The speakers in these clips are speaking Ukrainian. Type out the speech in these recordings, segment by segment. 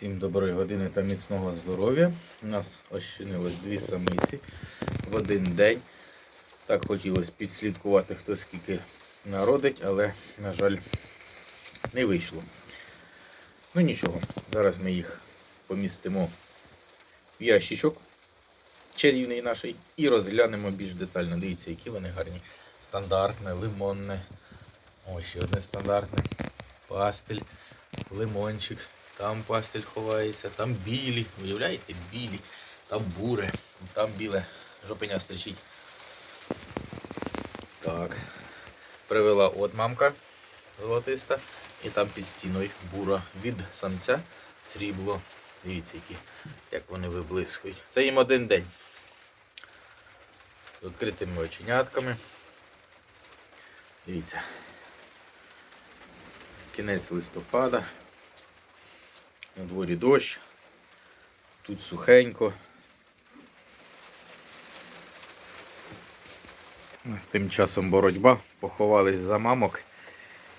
Всім доброї години та міцного здоров'я. У нас ощинилось дві самиці в один день. Так хотілося підслідкувати, хто скільки народить, але, на жаль, не вийшло. Ну нічого, зараз ми їх помістимо в ящичок чарівний наш і розглянемо більш детально. Дивіться, які вони гарні. Стандартне, лимонне. Ось ще одне стандартне. Пастель, лимончик. Там пастель ховається, там білі. Уявляєте, білі, там буре, там біле. Жопеня стрічить. Так. Привела от мамка золотиста. І там під стіною бура від самця срібло. Дивіться, які, як вони виблискують. Це їм один день. З відкритими оченятками. Дивіться. Кінець листопада. На дворі дощ. Тут сухенько. З тим часом боротьба. Поховались за мамок.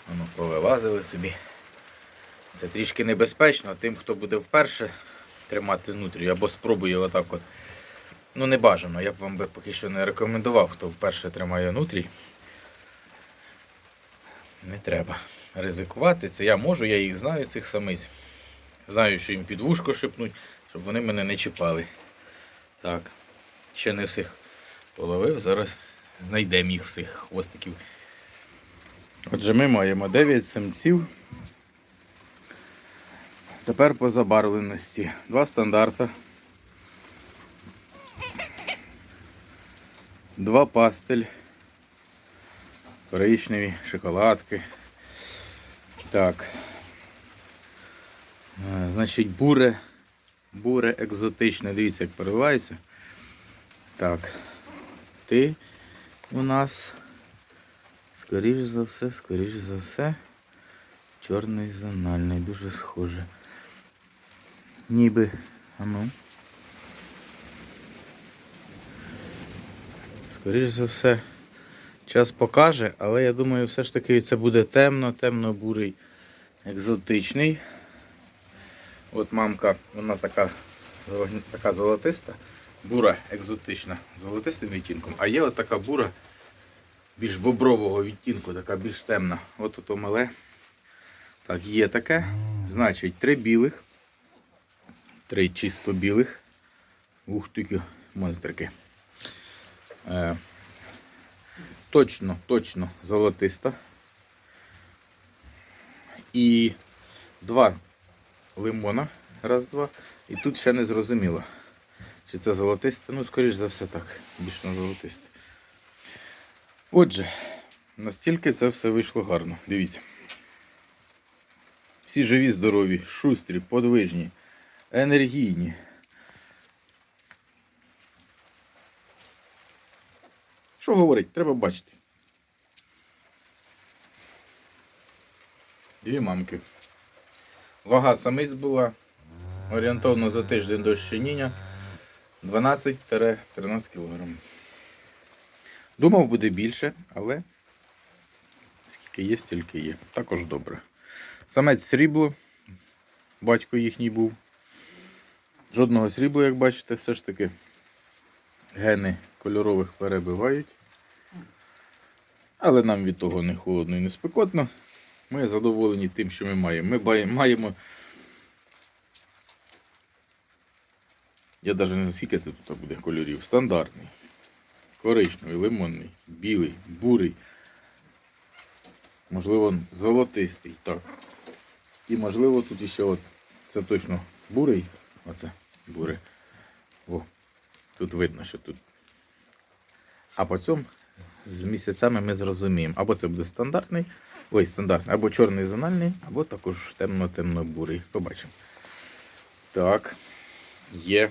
Воно повилазили собі. Це трішки небезпечно тим, хто буде вперше тримати нутрію або спробує отак от. Ну не бажано. Я б вам би поки що не рекомендував, хто вперше тримає нутрій. Не треба ризикувати. Це я можу, я їх знаю, цих самиць. Знаю, що їм під вушко шипнуть, щоб вони мене не чіпали. Так, ще не всіх половив, зараз знайдемо їх всіх хвостиків. Отже, ми маємо 9 самців. Тепер по забарвленості. Два стандарта. Два пастель. Коричневі, шоколадки. Так. Е, Значить, буре. Буре екзотичне. Дивіться, як переливається. Так. Ти у нас, скоріш за все, скоріш за все, чорний зональний, дуже схоже. Ніби. А ну. Скоріш за все, час покаже, але я думаю, все ж таки це буде темно, темно-бурий, екзотичний. От мамка, вона така, така золотиста, бура екзотична, з золотистим відтінком, а є от така бура більш бобрового відтінку, така більш темна. От ото мале. Так, є таке. Значить, три білих, три чисто білих. Ух такі монстрики. Е, точно, точно золотиста. І два лимона. Раз, два. І тут ще не зрозуміло. Чи це золотисте? Ну, скоріш за все так. Більш на золотисте. Отже, настільки це все вийшло гарно. Дивіться. Всі живі, здорові, шустрі, подвижні, енергійні. Що говорить? Треба бачити. Дві мамки. Вага самиць була орієнтовно за тиждень до щеніння 12-13 кг. Думав, буде більше, але скільки є, стільки є. Також добре. Самець срібло, батько їхній був. Жодного срібла, як бачите, все ж таки гени кольорових перебивають. Але нам від того не холодно і не спекотно. Ми задоволені тим, що ми маємо. Ми маємо. Я навіть не скільки це тут буде кольорів. Стандартний. Коричневий, лимонний, білий, бурий. Можливо, золотистий. Так. І можливо тут ще от. Це точно бурий. Оце бурий. О, тут видно, що тут. А по цьому з місяцями ми зрозуміємо. Або це буде стандартний, ой, стандартний, або чорний зональний, або також темно-темно-бурий. Побачимо. Так, є.